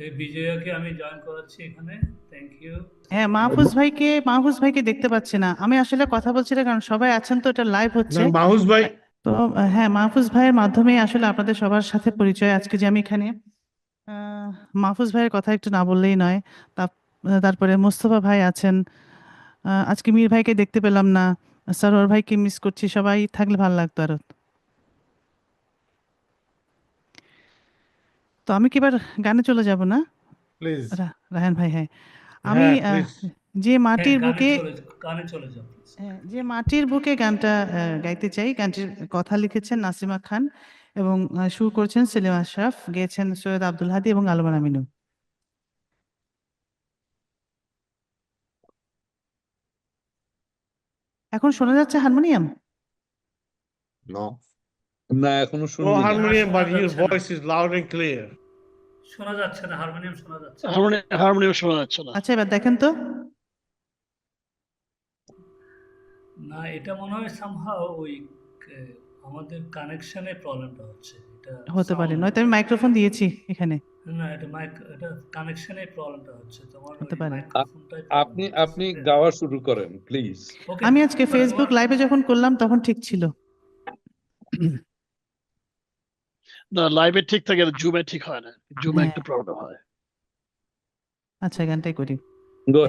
এই বিজয়াকে আমি জয়েন করাচ্ছি এখানে। থ্যাংক ইউ হ্যাঁ মাহফুজ ভাইকে মাহফুজ ভাইকে দেখতে পাচ্ছি না। আমি আসলে কথা বলছি না কারণ সবাই আছেন তো এটা লাইভ হচ্ছে। মাহুস ভাই তো হ্যাঁ মাহফুজ ভাইয়ের মাধ্যমে আসলে আপনাদের সবার সাথে পরিচয় আজকে যে আমি এখানে। আহ, মাহফুজ ভাইয়ের কথা একটু না বললেই নয়। তা- তারপরে মোস্তফা ভাই আছেন। আজকে মীর ভাইকে দেখতে পেলাম না। সরোয়ার ভাইকে মিস করছি। সবাই থাকলে ভালো লাগতো আরও। তো আমি কি এবার গানে চলে যাব না? প্লিজ রা- রায়হান ভাই হ্যাঁ। আমি হ্যাঁ, please. যে মাটির হ্যাঁ, বুকে গানে চলে please। হ্যাঁ, যে মাটির বুকে গানটা গাইতে চাই গানটির কথা লিখেছেন নাসিমা খান এবং সুর করেছেন সেলিম আশরাফ গেয়েছেন সৈয়দ আব্দুল হাদি এবং আলমান আমিনু। এখন শোনা যাচ্ছে হারমোনিয়াম? No. না এখনও নো শুনবি হারমোনিয়াম বাট শোনা your voice is loud and clear শোনা যাচ্ছে না হারমোনিয়াম শোনা যাচ্ছে। হারমোনিয়াম হারমোনিয়াম শোনা যাচ্ছে না। আচ্ছা এবার দেখেন তো। না এটা মনে হয় সামহাও ওই আমাদের কানেকশনে প্রবলেমটা হচ্ছে। এটা হতে পারে নয়তো আমি মাইক্রোফোন দিয়েছি এখানে। না এটা মাইক এটা কানেকশনে প্রবলেমটা হচ্ছে। তোমার হতে পারে। আপনি আপনি। গাওয়া শুরু করেন প্লিজ আমি আজকে ফেসবুক লাইভে যখন করলাম তখন ঠিক ছিল। না লাইভে ঠিক থাকে জুমে ঠিক হয় না। জুমে হ্যাঁ। একটু প্রবলেম হয়। আচ্ছা গানটাই করি।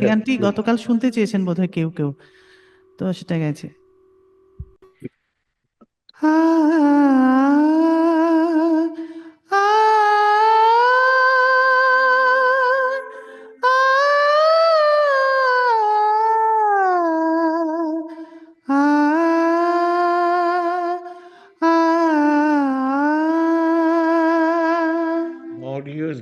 গানটি গতকাল শুনতে চেয়েছেন বোধহয় কেউ কেউ। তো সেটা গেছে আ, আ,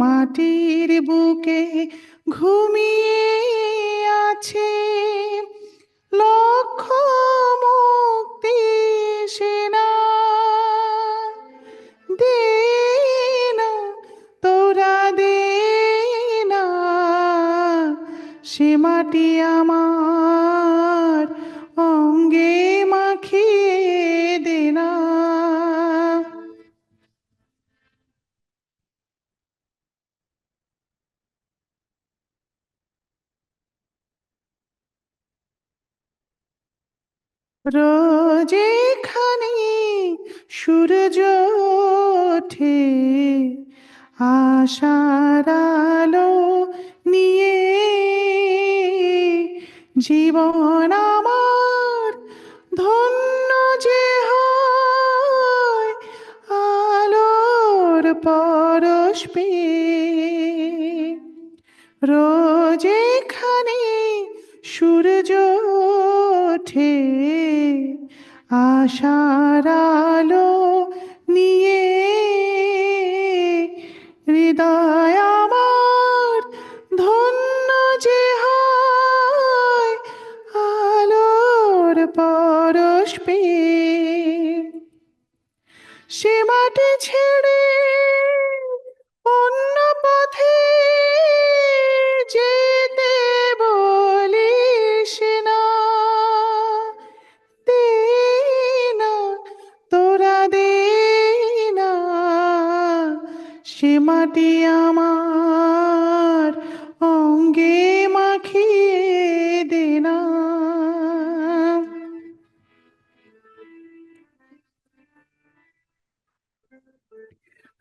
মাটির বুকে ঘুমিয়ে আছে। রোজ সূর্য ওঠে আশার আলো নিয়ে জীবন আমার ধন্য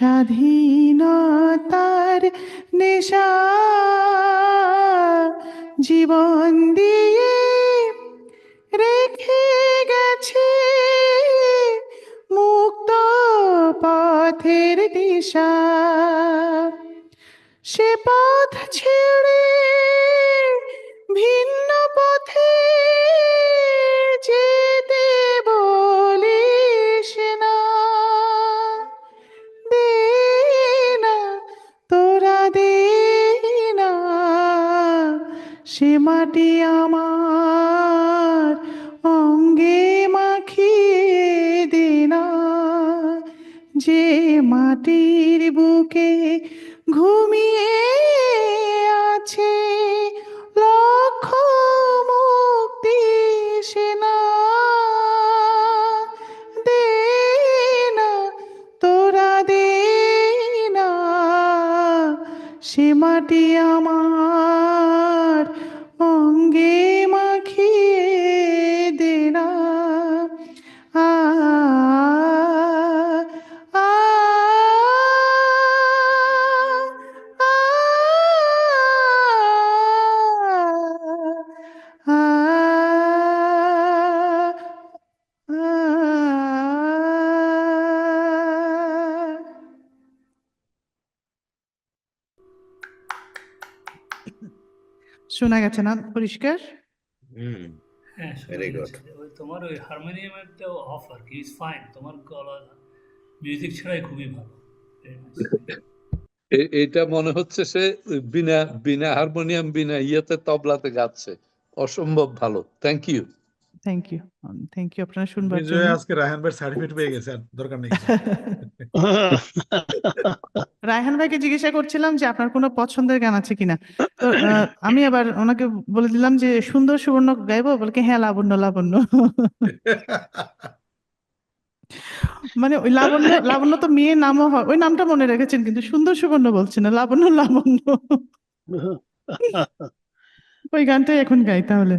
স্বাধীনতার নেশা জীবন দিয়ে রেখে গেছে মুক্ত পথের দিশা। সে পথ ছেড়ে ভিন্ন পথে মাটির বুকে ঘুমিয়ে শোনা গেছে না পরিষ্কার. হ্যাঁ Very good. যাচ্ছে। ওই তোমার একটা অফ আর কি ইজ ফাইন তোমার গলা মিউজিক ছাড়াই খুবই ভালো এটা মনে হচ্ছে সে বিনা বিনা হারমোনিয়াম বিনা ইয়েতে তবলাতে গাচ্ছে অসম্ভব ভালো thank you thank you thank you আপনারা শুনবার জন্য আজকে রায়হান ভাই সার্টিফিকেট পেয়ে গেছে আর দরকার নেই। রায়হান ভাইকে জিজ্ঞাসা করছিলাম যে আপনার কোনো পছন্দের গান আছে কিনা? তো আমি আবার ওনাকে বলে দিলাম যে সুন্দর সুবর্ণ গাইবো বলে কি হ্যাঁ লাবণ্য লাবণ্য। মানে ওই লাবণ্য লাবণ্য তো মেয়ে নামও হয় ওই নামটা মনে রেখেছেন কিন্তু সুন্দর সুবর্ণ বলছেন না লাবণ্য লাবণ্য। ওই গানটাই এখন গাই তাহলে।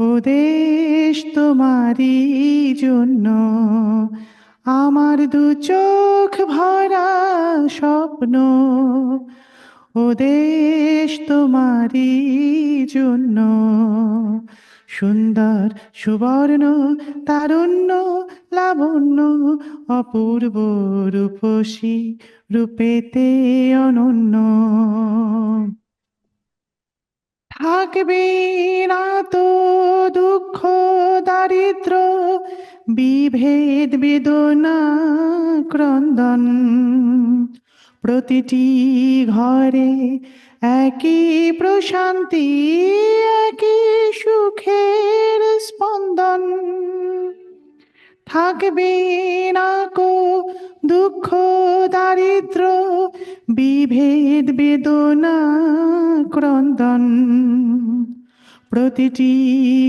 ও দেশ তোমারই জন্য। আমার দু চোখ ভরা স্বপ্ন ও দেশ তোমারই জন্য। সুন্দর, সুবর্ণ, তারুণ্য, লাবণ্য, অপূর্ব রূপসী রূপেতে অনন্য। থাকবে না তো দুঃখ, দারিদ্র, বিভেদ, বেদনা, ক্রন্দন। প্রতিটি ঘরে একই প্রশান্তি, একই সুখের স্পন্দন। থাকবে না কো দুঃখ, দারিদ্র বিভেদ বেদনা ক্রন্দন। প্রতিটি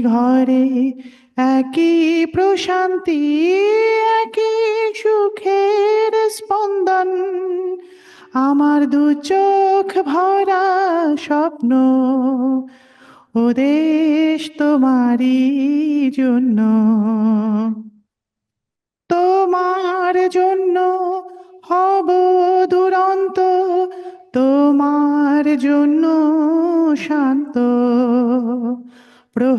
ঘরে একই প্রশান্তি, একই সুখের স্পন্দন। আমার দু চোখ ভরা স্বপ্ন, ও দেশ তোমারই জন্য। তোমার জন্য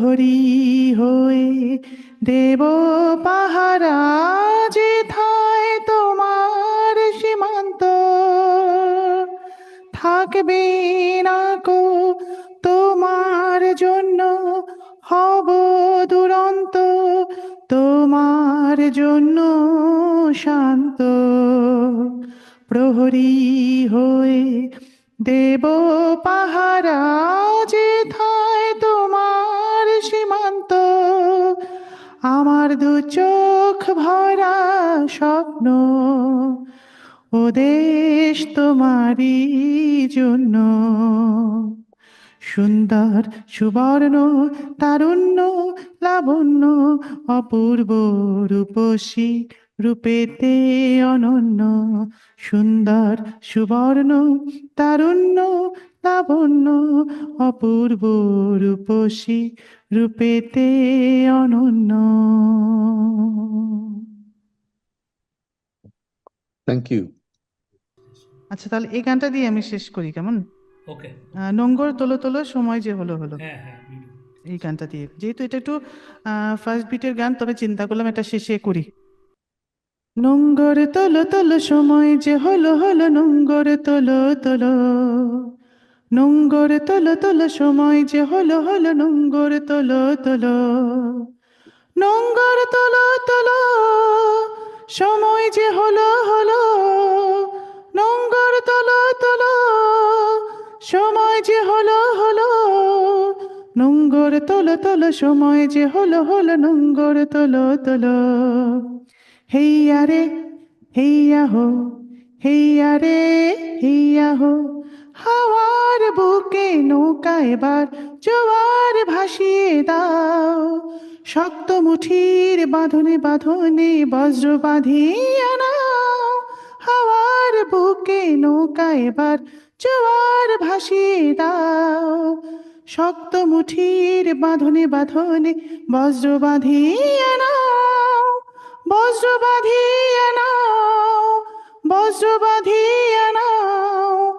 প্রহরী হয়ে দেব পাহারা যেথায় তোমার সীমান্ত। থাকবে না কো তোমার জন্য, হব দুরন্ত তোমার জন্য শান্ত। প্রহরী হয়ে দেব পাহারা যেথায় তোমার সীমান্ত আমার দু চোখ ভরা স্বপ্ন, ও দেশ তোমারই জন্য। সুন্দর, সুবর্ণ, তারুণ্য, লাবণ্য, অপূর্ব রূপসী রূপেতে অনন্য। সুন্দর, সুবর্ণ, তারুণ্য লাবণ্য অপূর্ব রূপসী রূপেতে অনন্য। থ্যাংক ইউ আচ্ছা তাহলে এই গানটা দিয়ে আমি শেষ করি কেমন? ওকে নোঙ্গর তোলো তোলো সময় যে হলো হলো। হ্যাঁ হ্যাঁ. এই গানটা দিয়ে। যেহেতু এটা একটু ফার্স্ট বিটের গান তবে চিন্তা করলাম এটা শেষে করি। নোঙ্গর তোলো তোলো সময় যে হলো হলো নোঙ্গর তোলো তোলো। নোঙ্গর তোলো তোলো, সময় যে হলো হলো, নোঙ্গর তোলো তোলো। নোঙ্গর তোলো তোলো, সময় যে হলো হলো। নোঙ্গর তোলো তোলো, সময় যে হলো হলো। নোঙ্গর তোলো তোলো, সময় যে হলো হলো, নোঙ্গর তোলো তোলো। হেইয়া রে, হেইয়া হো, হেইয়া রে, হেইয়া হো। হাওয়ার বুকে নৌকা এবার জোয়ার ভাসিয়ে দাও। শক্ত মুঠির বাঁধনে বাঁধনে বজ্র বাঁধিয়ে নাও। হাওয়ার বুকে নৌকা এবার জোয়ার ভাসিয়ে দাও। শক্ত মুঠির বাঁধনে বাঁধনে বজ্র বাঁধিয়ে নাও। বজ্র বাঁধিয়ে নাও। বজ্র বাঁধিয়ে নাও।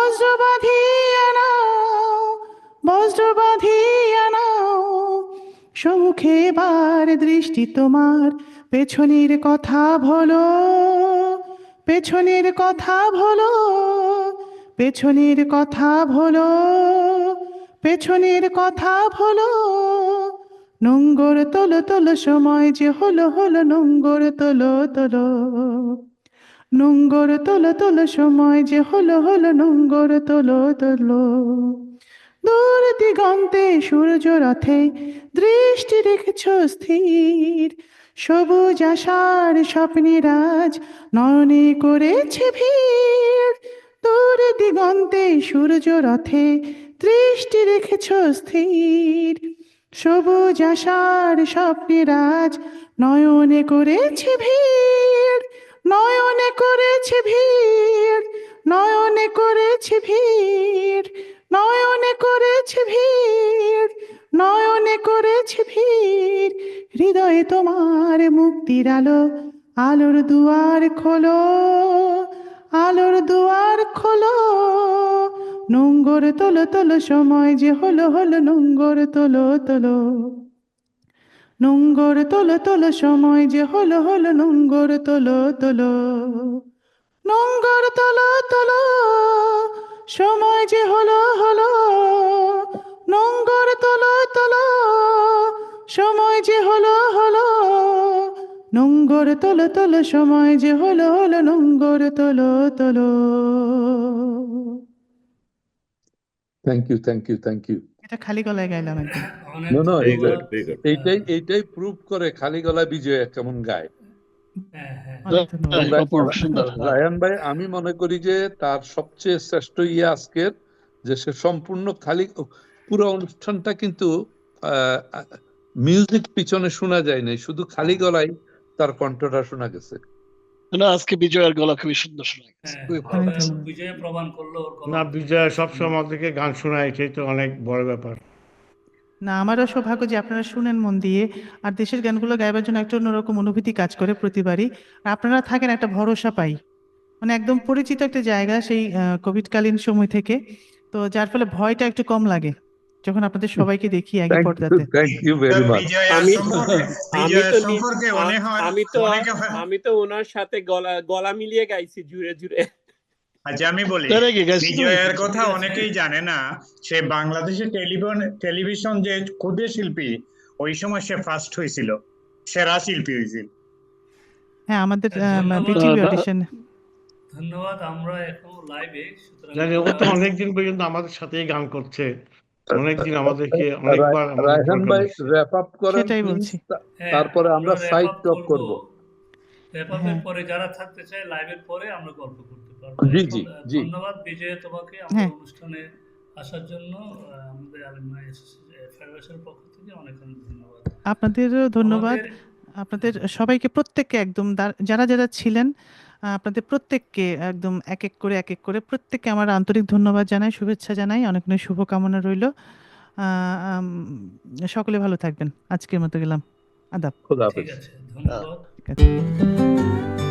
বজ্র বাঁধিয়ে নাও বজ্র বাঁধিয়ে নাও। এবার দৃষ্টি তোমার, পেছনের কথা ভোলো পেছনের কথা ভোলো পেছনের কথা ভোলো পেছনের কথা ভোলো নোঙ্গর তোলো তোলো, সময় যে হলো হলো, নোঙ্গর তোলো তোলো। নোঙ্গর তোলো তোলো সময় যে হলো হলো নোঙ্গর তোলো তোলো। দূর দিগন্তে সূর্য রথে দৃষ্টি রেখেছ স্থির। সবুজ আশার স্বপ্নের আজ নয়নে করেছে ভিড়। দূর দিগন্তে সূর্য রথে দৃষ্টি রেখেছ স্থির। সবুজ আশার স্বপ্নের আজ নয়নে করেছে ভিড়। নয়নে করেছে ভিড়, নয়নে করেছে ভিড়, নয়নে করেছে ভিড়, নয়নে করেছে ভিড়। হৃদয়ে তোমার মুক্তির আলো, আলোর দুয়ার খোলো, আলোর দুয়ার খোলো। নোঙ্গর তোলো তোলো, সময় যে হলো হলো, নোঙ্গর তোলো তোলো। নোঙ্গর তোলো তোলো, সময় যে হলো হলো, নোঙ্গর তোলো তোলো। নোঙ্গর তোলো তোলো, সময় যে হলো হলো, নোঙ্গর তোলো তোলো, সময় যে হলো হলো। নোঙ্গর তোলো তোলো, সময় যে হলো হলো, নোঙ্গর তোলো তোলো। Thank you thank you thank you এটা খালি গলায় গাইলাম একদম very good. এইটাই এইটাই প্রুভ করে খালি গলা বিজয় কেমন গায়। হ্যাঁ হ্যাঁ। রায়ান ভাই আমি মনে করি যে তার সবচেয়ে শ্রেষ্ঠ ইয়ে আজকের যে সে সম্পূর্ণ খালি পুরো অনুষ্ঠানটা কিন্তু মিউজিক পিছনে শোনা যায় নাই শুধু খালি গলায় তার কণ্ঠটা শোনা গেছে। না আজকে বিজয়ের গলা খুবই সুন্দর শোনা গেছে। হ্যাঁ খুবই ভালো অনেক বিজয়- প্রমাণ করল না বিজয় সবসময় আমাদেরকে গান শোনায় এটাই তো অনেক বড় ব্যাপার। না আমারও সৌভাগ্য যে আপনারা শুনেন মন দিয়ে আর দেশের গানগুলো গাইবার জন্য একটা অন্যরকম অনুভূতি কাজ করে প্রতিবারই। আর আপনারা থাকেন একটা ভরসা পাই। মানে একদম পরিচিত একটা জায়গা সেই কোভিডকালীন সময় থেকে। তো যার ফলে ভয়টা একটু কম লাগে। যখন আপনাদের সবাইকে দেখি একই পর্দাতে। থ্যাংক ইউ ভেরি মাচ আমি আমি তো সম্পর্কে আমি তো আমি তো ওনার সাথে গলা গলা মিলিয়ে গাইছি জুড়ে জুড়ে। আচ্ছা আমি বলি? বিজয়ের কথা অনেকেই জানে না সে বাংলাদেশের টেলিভিশন টেলিভিশন যে ক্ষুদে শিল্পী ওই সময় সে ফার্স্ট হয়েছিল। সেরা শিল্পী হয়েছিল। হ্যাঁ আমাদের ধন্যবাদ। বিটিভি অডিশন ধন্যবাদ আমরা এখন লাইভে তো অনেকদিন পর্যন্ত আমাদের সাথেই গান করছে। অনেকদিন আমাদেরকে অনেকবার রায়হান ভাই র্যাপ আপ করেন সেটাই বলছি। হ্যাঁ, তারপরে আমরা up talk করব। হ্যাঁ। পরে যারা থাকতে চায় লাইভের পরে আমরা গল্প করতে পারব জি, জি, জি। ধন্যবাদ বিজয় তোমাকে হ্যাঁ। আমাদের অনুষ্ঠানে আসার জন্য আমাদের ফেডারেশনের পক্ষ থেকে অনেক অনেক ধন্যবাদ আপনাদেরও ধন্যবাদ আপনাদের সবাইকে প্রত্যেককে একদম যারা যারা ছিলেন আপনাদের প্রত্যেককে একদম এক এক করে এক এক করে প্রত্যেককে আমার আন্তরিক ধন্যবাদ জানাই শুভেচ্ছা জানাই। অনেক অনেক শুভকামনা রইল। সকলে ভালো থাকবেন। আজকের মতো গেলাম। আদাব। ঠিক আছে ধন্যবাদ। ঠিক আছে।